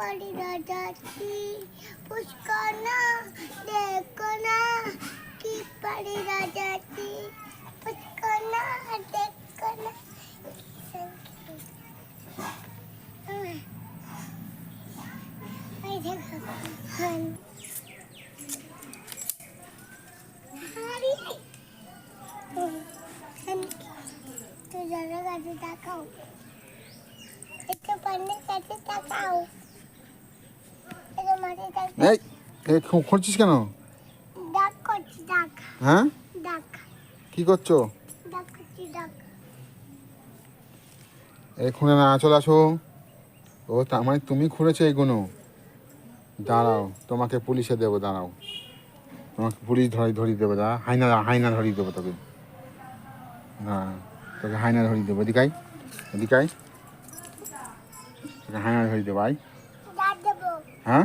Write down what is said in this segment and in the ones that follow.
पड़ी रह जाती उसको ना देखो ना कि पड़ी रह जाती उसको ना देखो ना तो जरा कैसे ताकाओ इसको पढ़ने कैसे ताकाओ এই খুঁড়ছিস কেন? হ্যাঁ? কি করছ? এই খুঁড়ে না চলে আসো। ও তার মানে তুমি খুঁড়েছো এইগুলো দাঁড়াও তোমাকে পুলিশে দেবো দাঁড়াও। তোমাকে পুলিশ ধরি ধরিয়ে দেবো দাঁড়া। হাইনা হাইনা ধরিয়ে দেবো তোকে। হ্যাঁ তোকে হাইনা ধরিয়ে দেবো এদিকাই এদিকাই তোকে হাইনা ধরিয়ে দেবো হ্যাঁ?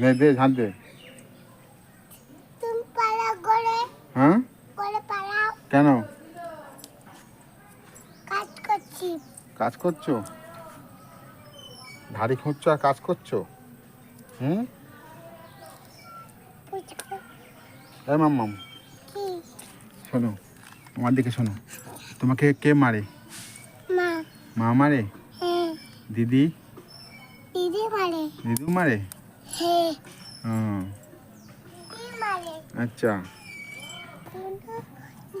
দে দে। পালা করে হ্যাঁ? কেন? কাজ করছ। ধাড়ি খুঁড়ছো আর কাজ করছ? হুম? এই মাম্মাম শোনো আমার দিকে শোনো। তোমাকে কে মারে? মা। মা মারে? হ্যাঁ। দিদি? মারে দিদু মারে হ্যাঁ হুম কি মারে আচ্ছা কোনো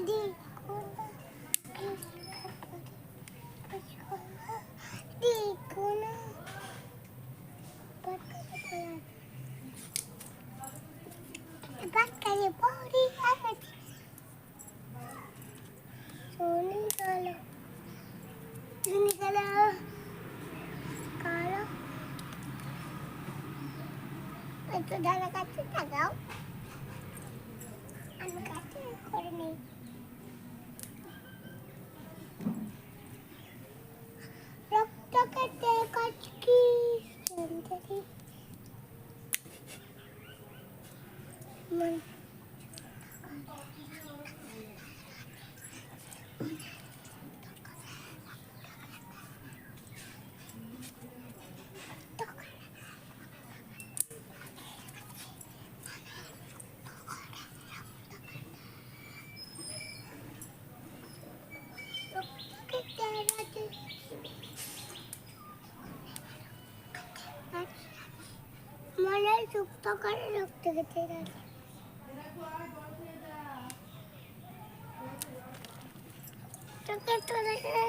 দি কোনো কি পুচকো দি কোনো বাক্কারে পড়ি আছে শুনি গেল শুনি গেল কালো একটু ধারা কাছে তাকাও আমি কাছে করে নেই। রক্ত কেটে কচকি সুন্দরী মন কেটে রাখে মনে যুক্ত করে রক্ত কেটে রাখে তোকে তো রেখে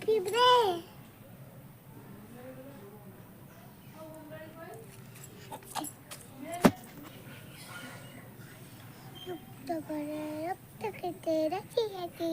পিঁপড়ে রক্ত করে রক্ত কেটে রাখি রাখি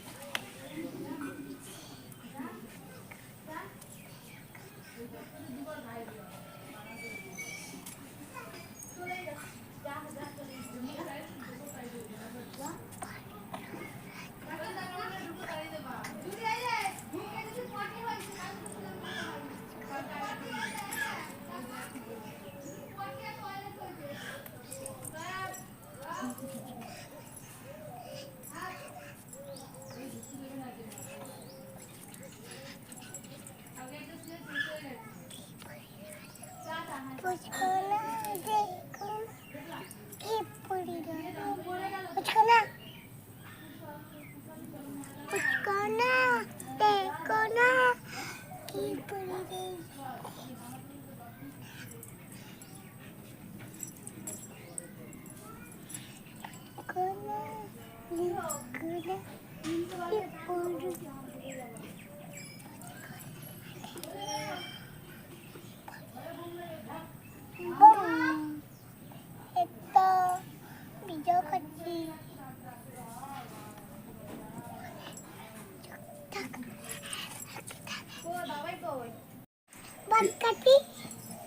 কি পড়ি কোনা দিকোনা কি পড়ি Bum.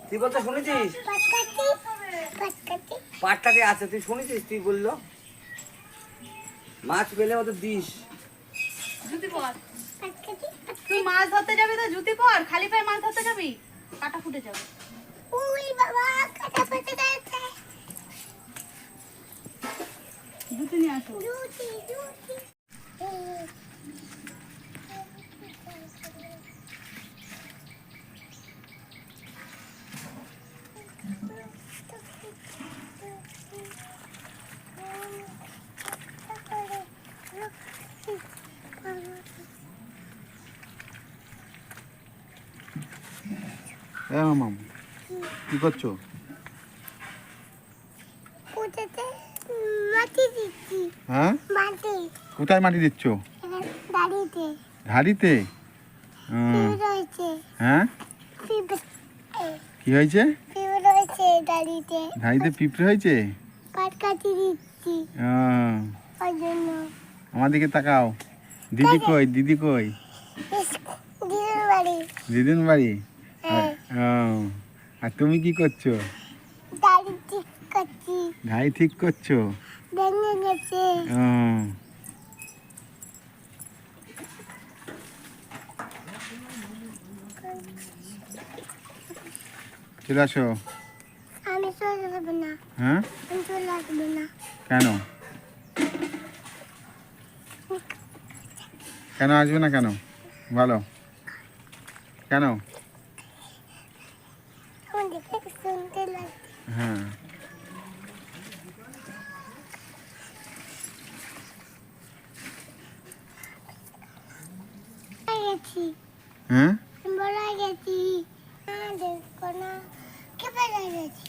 তুই বলতে শুনেছিস? পাটকাটি আছে তুই শুনেছিস? তুই বলল। মাছ পেলে ওদের দিস। জুতি পর। তুই মাছ ধরতে যাবি তো জুতি পর। খালি পায়ে মাছ ধরতে যাবি? কাটা ফুটে যাবে। উই বাবা কাটা পেতে যাচ্ছে। জুতি নিয়ে আসো। জুতি জুতি। এ মামাম কি করছ? হ্যাঁ? কোথায় মাটি দিচ্ছ? রয়েছে। হ্যাঁ? কি হয়েছে? পিঁপড়ে হয়েছে? আমার দিকে তাকাও। দিদি কই? দিদি কই? দিদির বাড়ি। দিদিন বাড়ি? হ্যাঁ আর তুমি কি করছ? দাড়ি ঠিক করছি। চলে আসো। আমি চলে যাব না। হ্যাঁ? আমি চলে আসব না। কেন? কেন আসবে না কেন? বলো। কেন? হ্যাঁ হ্যাঁ গেছি দেখো না কেঁপে গেছি